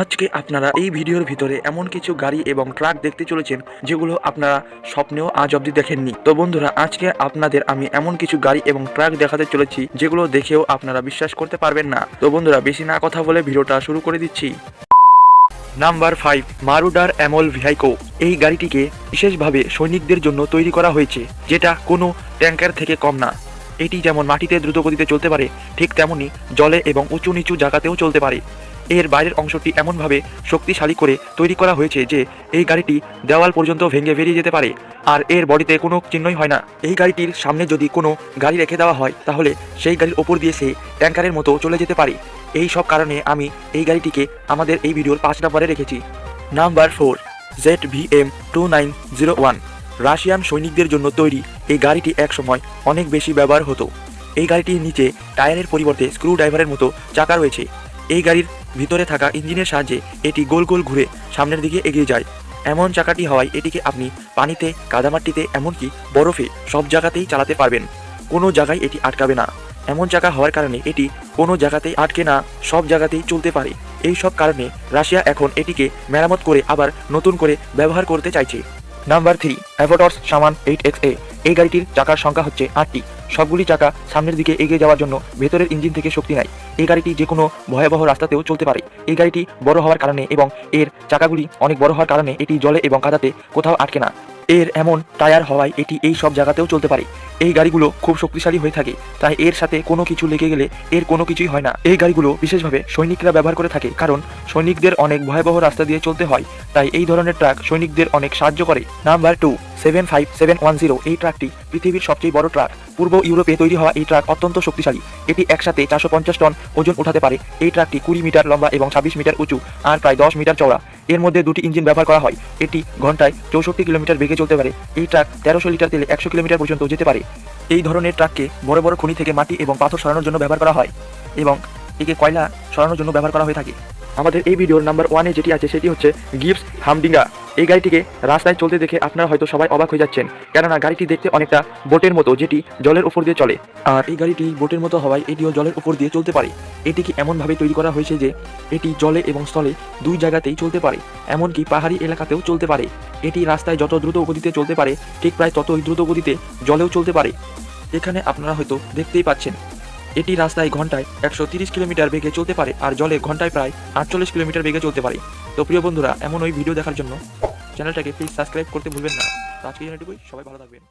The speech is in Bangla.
আজকে আপনারা এই ভিডিওর ভিতরে এমন কিছু গাড়ি এবং ট্রাক দেখতে চলেছেন, যেগুলো আপনারা স্বপ্নেও আজ অবধি দেখেননি। তো বন্ধুরা, আজকে আপনাদের আমি এমন কিছু গাড়ি এবং ট্রাক দেখাতে চলেছি, যেগুলো দেখেও আপনারা বিশ্বাস করতে পারবেন না। তো বন্ধুরা, বেশি না কথা বলে ভিডিওটা শুরু করে দিচ্ছি। নাম্বার ফাইভ মারুডার অ্যামল ভিহাইকো এই গাড়িটিকে বিশেষভাবে সৈনিকদের জন্য তৈরি করা হয়েছে, যেটা কোনো ট্যাঙ্কার থেকে কম না। এটি যেমন মাটিতে দ্রুত গতিতে চলতে পারে, ঠিক তেমনি জলে এবং উঁচু নিচু জায়গাতেও চলতে পারে। এর বাইরের অংশটি এমনভাবে শক্তিশালী করে তৈরি করা হয়েছে যে এই গাড়িটি দেওয়াল পর্যন্ত ভেঙে বেরিয়ে যেতে পারে, আর এর বডিতে কোনো চিহ্নই হয় না। এই গাড়িটির সামনে যদি কোনো গাড়ি রেখে দেওয়া হয়, তাহলে সেই গাড়ির ওপর দিয়ে সে ট্যাঙ্কারের মতো চলে যেতে পারে। এই সব কারণে আমি এই গাড়িটিকে আমাদের এই ভিডিওর পাঁচ নম্বরে রেখেছি। Number four, Z V M two nine zero one. Russian সৈনিকদের জন্য তৈরি এই গাড়িটি একসময় অনেক বেশি ব্যবহার হতো। এই গাড়িটির নিচে টায়ারের পরিবর্তে স্ক্রু ড্রাইভারের মতো চাকা রয়েছে। এই গাড়ির ভিতরে থাকা ইঞ্জিনের সাহায্যে এটি গোল গোল ঘুরে সামনের দিকে এগিয়ে যায়। এমন চাকাটি হওয়ায় এটিকে আপনি পানিতে, কাদামাটিতে, এমনকি বরফে সব জায়গাতেই চালাতে পারবেন। কোনো জায়গায় এটি আটকাবে না। এমন চাকা হওয়ার কারণে এটি কোনো জায়গাতেই আটকে না, সব জায়গাতেই চলতে পারে। এই সব কারণে রাশিয়া এখন এটিকে মেরামত করে আবার নতুন করে ব্যবহার করতে চাইছে। নাম্বার থ্রি অ্যাভোটর্স সামান এইট এক্স এ। এই গাড়িটির চাকার সংখ্যা হচ্ছে আটটি। সবগুলি চাকা সামনের দিকে এগিয়ে যাওয়ার জন্য ভেতরের ইঞ্জিন থেকে শক্তি নেয়। এই গাড়িটি যে কোনো ভয়াবহ রাস্তাতেও চলতে পারে। এই গাড়িটি বড় হওয়ার কারণে এবং এর চাকাগুলি অনেক বড় হওয়ার কারণে এটি জলে এবং কাদাতে কোথাও আটকে না। এর এমন টায়ার হওয়ায় এটি এই সব জায়গাতেও চলতে পারে। এই গাড়িগুলো খুব শক্তিশালী হয়ে থাকে, তাই এর সাথে কোনো কিছু লেগে গেলে এর কোনো কিছুই হয় না। এই গাড়িগুলো বিশেষভাবে সৈনিকরা ব্যবহার করে থাকে, কারণ সৈনিকদের অনেক ভয়াবহ রাস্তা দিয়ে চলতে হয়, তাই এই ধরনের ট্রাক সৈনিকদের অনেক সাহায্য করে। Number two, seven five seven one zero, এই ট্রাকটি পৃথিবীর সবচেয়ে বড় ট্রাক। পূর্ব ইউরোপে তৈরি হওয়া এই ট্রাক অত্যন্ত শক্তিশালী। এটি একসাথে চারশো পঞ্চাশ টন ওজন উঠাতে পারে। এই ট্রাকটি কুড়ি মিটার লম্বা এবং ছাব্বিশ মিটার উঁচু, আর প্রায় দশ মিটার চওড়া। এর মধ্যে দুটি ইঞ্জিন ব্যবহার করা হয়। এটি ঘন্টায় চৌষট্টি কিলোমিটার বেগে চলতে পারে। এই ট্রাক তেরোশো লিটার তেলে একশো কিলোমিটার পর্যন্ত যেতে পারে। এই ধরনের ট্রাককে বড় বড় খনি থেকে মাটি এবং পাথর সরানোর জন্য ব্যবহার করা হয় এবং একে কয়লা সরানোর জন্য ব্যবহার করা হয়ে থাকে। আমাদের এই ভিডিওর নাম্বার ওয়ানে যেটি আছে সেটি হচ্ছে গিফটস হামডিঙ্গা। এই গাড়িটিকে রাস্তায় চলতে দেখে আপনারা হয়তো সবাই অবাক হয়ে যাচ্ছেন। কেননা গাড়িটি দেখতে অনেকটা বোটের মতো, যেটি জলের উপর দিয়ে চলে। আর এই গাড়িটি বোটের মতো হওয়ায় এটিও জলের উপর দিয়ে চলতে পারে। এটিকে এমনভাবে তৈরি করা হয়েছে যে, এটি জলে এবং স্থলে দুই জায়গাতেই চলতে পারে। এমনকি পাহাড়ি এলাকাতেও চলতে পারে। এটি রাস্তায় যত দ্রুত গতিতে চলতে পারে, ঠিক প্রায় ততই দ্রুত গতিতে জলেও চলতে পারে। এখানে আপনারা হয়তো দেখতেই পাচ্ছেন, এটি রাস্তায় ঘন্টায় একশো কিলোমিটার বেগে চলতে পারে, আর জলে ঘন্টায় প্রায় আটচল্লিশ কিলোমিটার বেগে চলতে পারে। তো প্রিয় বন্ধুরা, এমন ওই ভিডিও দেখার জন্য চ্যানেলটাকে প্লিজ সাবস্ক্রাইব করতে ভুলবেন না। তো আজকে জন্য সবাই ভালো থাকবেন।